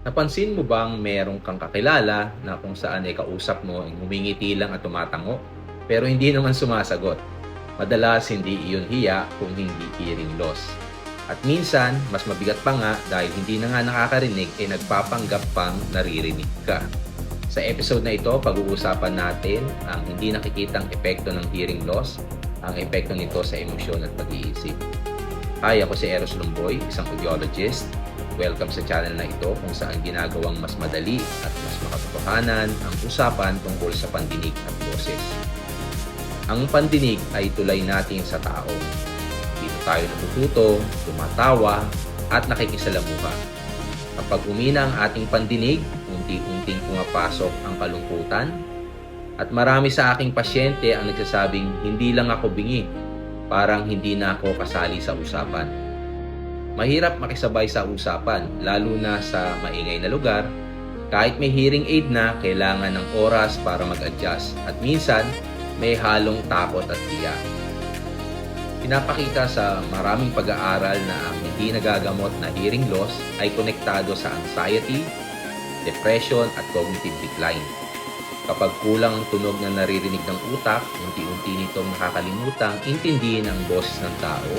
Napansin mo bang merong kang kakilala na kung saan ay kausap mo ay humingiti lang at tumatango pero hindi naman sumasagot? Madalas hindi iyon hiya kung hindi hearing loss. At minsan, mas mabigat pa nga dahil hindi na nga nakakarinig ay nagpapanggap pang naririnig ka. Sa episode na ito, pag-uusapan natin ang hindi nakikitang epekto ng hearing loss, ang epekto nito sa emosyon at pag-iisip. Hi, ako si Eros Lumboy, isang audiologist. Welcome sa channel na ito kung saan ginagawang mas madali at mas makatotohanan ang usapan tungkol sa pandinig at boses. Ang pandinig ay tulay natin sa tao. Dito tayo natututo, tumatawa, at nakikisalamuha. Kapag umina ang ating pandinig, unti-unting pumapasok ang kalungkutan, at marami sa aking pasyente ang nagsasabing hindi lang ako bingi, parang hindi na ako kasali sa usapan. Mahirap makisabay sa usapan, lalo na sa maingay na lugar. Kahit may hearing aid na, kailangan ng oras para mag-adjust at minsan may halong takot at tiya. Pinapakita sa maraming pag-aaral na ang hindi nagagamot na hearing loss ay konektado sa anxiety, depression at cognitive decline. Kapag kulang ang tunog na naririnig ng utak, unti-unti nitong nakakalimutang intindihin ang boses ng tao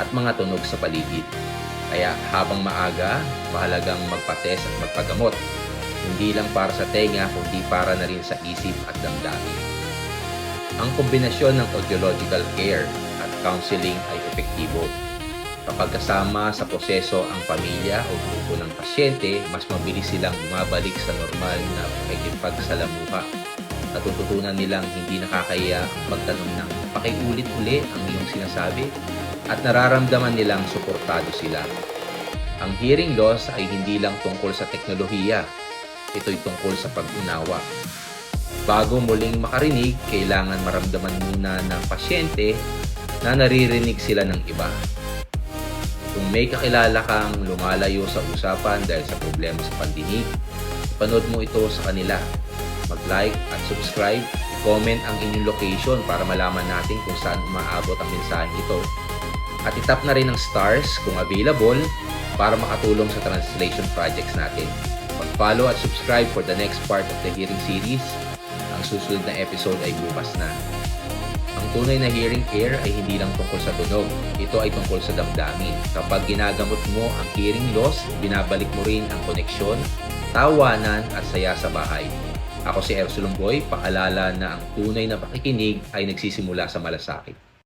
at mga tunog sa paligid. Kaya habang maaga, mahalagang magpates at magpagamot. Hindi lang para sa tenga, kundi para na rin sa isip at damdamin. Ang kombinasyon ng audiological care at counseling ay epektibo. Kapag kasama sa proseso ang pamilya o grupo ng pasyente, mas mabilis silang bumabalik sa normal na pakikipagsalamuha. Natututunan nilang hindi nakakaya ang magtanong ng pakiulit-uli ang iyong sinasabi at nararamdaman nilang suportado sila. Ang hearing loss ay hindi lang tungkol sa teknolohiya. Ito'y tungkol sa pag-unawa. Bago muling makarinig, kailangan maramdaman muna ng pasyente na naririnig sila ng iba. May kakilala kang lumalayo sa usapan dahil sa problema sa pandinig, panood mo ito sa kanila. Mag-like at subscribe, comment ang inyong location para malaman natin kung saan umaabot ang mensahe ito. At itap na rin ang stars kung available para makatulong sa translation projects natin. Mag-follow at subscribe for the next part of the hearing series. Ang susunod na episode ay bukas na. Ang tunay na hearing care ay hindi lang tungkol sa tunog. Ito ay tungkol sa damdamin. Kapag ginagamot mo ang hearing loss, binabalik mo rin ang koneksyon, tawanan at saya sa bahay. Ako si Erso Lumboy, paalala na ang tunay na pakikinig ay nagsisimula sa malasakit.